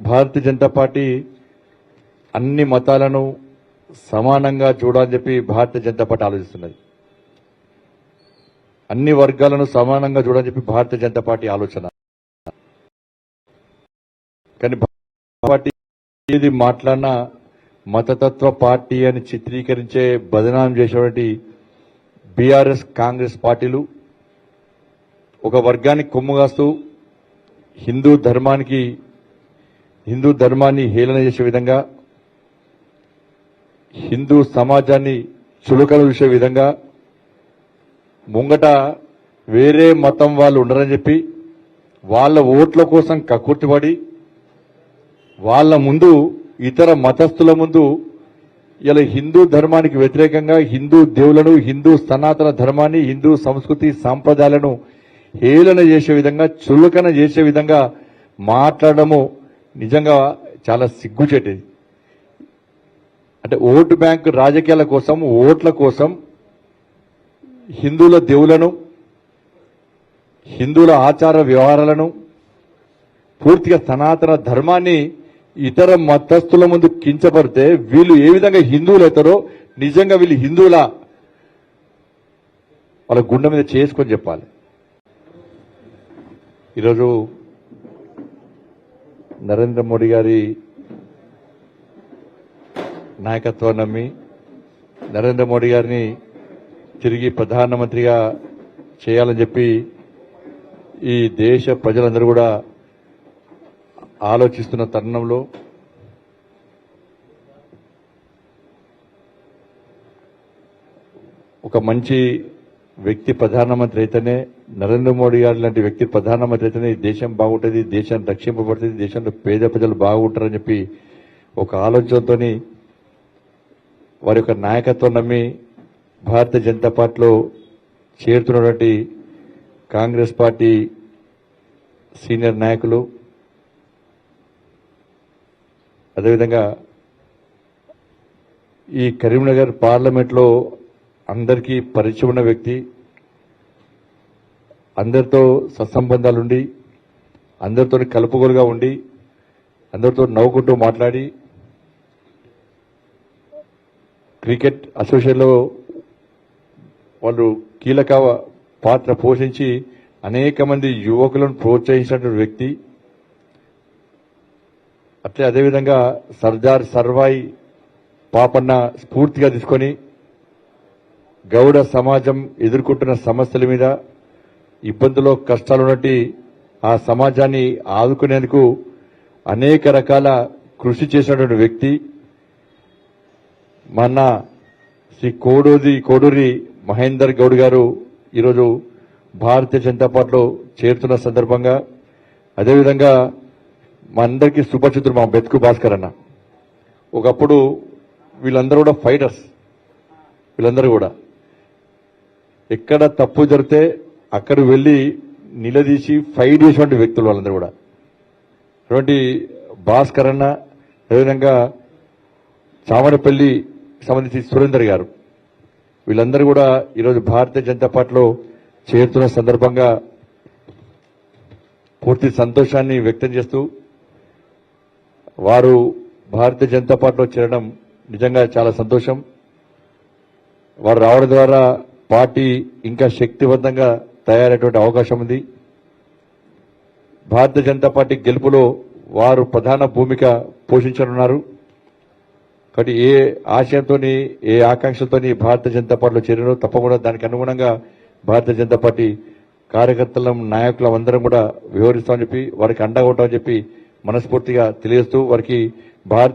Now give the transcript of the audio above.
Bharatiya Janata party అన్ని మతాలను సమానంగా చూడాలని చెప్పి భారతీయ జనతా పార్టీ ఆలోచిస్తున్నది. అన్ని వర్గాలను సమానంగా చూడాలని చెప్పి భారతీయ జనతా పార్టీ ఆలోచన. కానీ పార్టీ ఏది మాట్లాడినా మతతత్వ పార్టీ అని చిత్రీకరించే బదనాం చేసేటువంటి బీఆర్ఎస్ కాంగ్రెస్ పార్టీలు ఒక వర్గానికి కొమ్ముగాస్తూ హిందూ ధర్మానికి హిందూ ధర్మాన్ని హేళన చేసే విధంగా హిందూ సమాజాన్ని చులకలు చూసే విధంగా ముంగట వేరే మతం వాళ్ళు ఉండరని చెప్పి వాళ్ళ ఓట్ల కోసం కక్కుర్తిపడి వాళ్ళ ముందు ఇతర మతస్థుల ముందు ఇలా హిందూ ధర్మానికి వ్యతిరేకంగా హిందూ దేవులను హిందూ సనాతన ధర్మాన్ని హిందూ సంస్కృతి సాంప్రదాయాలను హేళన చేసే విధంగా చులకన చేసే విధంగా మాట్లాడము నిజంగా చాలా సిగ్గుచేటది అంటే ఓటు బ్యాంకు రాజకీయాల కోసం ఓట్ల కోసం హిందువుల దేవులను హిందువుల ఆచార వ్యవహారాలను పూర్తిగా సనాతన ధర్మాన్ని ఇతర మతస్థుల ముందు కించపడితే వీళ్ళు ఏ విధంగా హిందువులు అవుతారో నిజంగా వీళ్ళు హిందువుల వాళ్ళ గుండె మీద చేసుకొని చెప్పాలి. ఈరోజు నరేంద్ర మోడీ గారి నాయకత్వం నమ్మి నరేంద్ర మోడీ గారిని తిరిగి ప్రధానమంత్రిగా చేయాలని చెప్పి ఈ దేశ ప్రజలందరూ కూడా ఆలోచిస్తున్న తరుణంలో ఒక మంచి వ్యక్తి ప్రధానమంత్రి అయితేనే నరేంద్ర మోడీ గారు లాంటి వ్యక్తి ప్రధానమంత్రి అయితేనే దేశం బాగుంటుంది దేశం రక్షింపబడుతుంది దేశంలో పేద ప్రజలు బాగుంటారని చెప్పి ఒక ఆలోచనతో వారి యొక్క నాయకత్వం నమ్మి భారతీయ జనతా పార్టీలో చేరుతున్నటువంటి కాంగ్రెస్ పార్టీ సీనియర్ నాయకులు. అదేవిధంగా ఈ కరీంనగర్ పార్లమెంట్లో అందరికీ పరిచయం ఉన్న వ్యక్తి అందరితో సత్సంబంధాలుండి అందరితో కలుపుగోలుగా ఉండి అందరితో నవ్వుకుంటూ మాట్లాడి క్రికెట్ అసోసియేషన్లో వాళ్ళు కీలక పాత్ర పోషించి అనేక మంది యువకులను ప్రోత్సహించినటువంటి వ్యక్తి. అట్లే అదేవిధంగా సర్దార్ సర్వాయి పాపన్న స్ఫూర్తిగా తీసుకొని గౌడ సమాజం ఎదుర్కొంటున్న సమస్యల మీద ఇబ్బందులో కష్టాలు ఉన్నట్టు ఆ సమాజాన్ని ఆదుకునేందుకు అనేక రకాల కృషి చేసినటువంటి వ్యక్తి. మన శ్రీ కోడూరి కోడూరి మహేందర్ గౌడ్ గారు ఈరోజు భారతీయ జనతా పార్టీలో చేరుతున్న సందర్భంగా అదేవిధంగా మా అందరికీ సుపరిచితుడు మా బెతుకు భాస్కర్ అన్న. ఒకప్పుడు వీళ్ళందరూ కూడా ఫైటర్స్. వీళ్ళందరూ కూడా. ఎక్కడ తప్పు జరిగితే అక్కడ వెళ్ళి నిలదీసి ఫైట్ చేసినటువంటి వ్యక్తులు వాళ్ళందరూ కూడా. అటువంటి భాస్కర్ అన్న అదేవిధంగా చామడపల్లి సంబంధించి సురేందర్ గారు. వీళ్ళందరూ కూడా ఈరోజు భారతీయ జనతా పార్టీలో చేరుతున్న సందర్భంగా పూర్తి సంతోషాన్ని వ్యక్తం చేస్తూ వారు భారతీయ జనతా పార్టీలో చేరడం నిజంగా చాలా సంతోషం. వారు రావడం ద్వారా పార్టీ ఇంకా శక్తివంతంగా తయారైనటువంటి అవకాశం ఉంది. భారతీయ జనతా పార్టీ గెలుపులో వారు ప్రధాన భూమిక పోషించనున్నారు. కాబట్టి ఏ ఆశయంతో ఏ ఆకాంక్షలతో భారతీయ జనతా పార్టీలో చేరినో తప్పకుండా దానికి అనుగుణంగా భారతీయ జనతా పార్టీ కార్యకర్తలం నాయకులం అందరం కూడా వివరిస్తామని చెప్పి వారికి అండగా ఉంటామని చెప్పి మనస్ఫూర్తిగా తెలియజేస్తూ వారికి భారత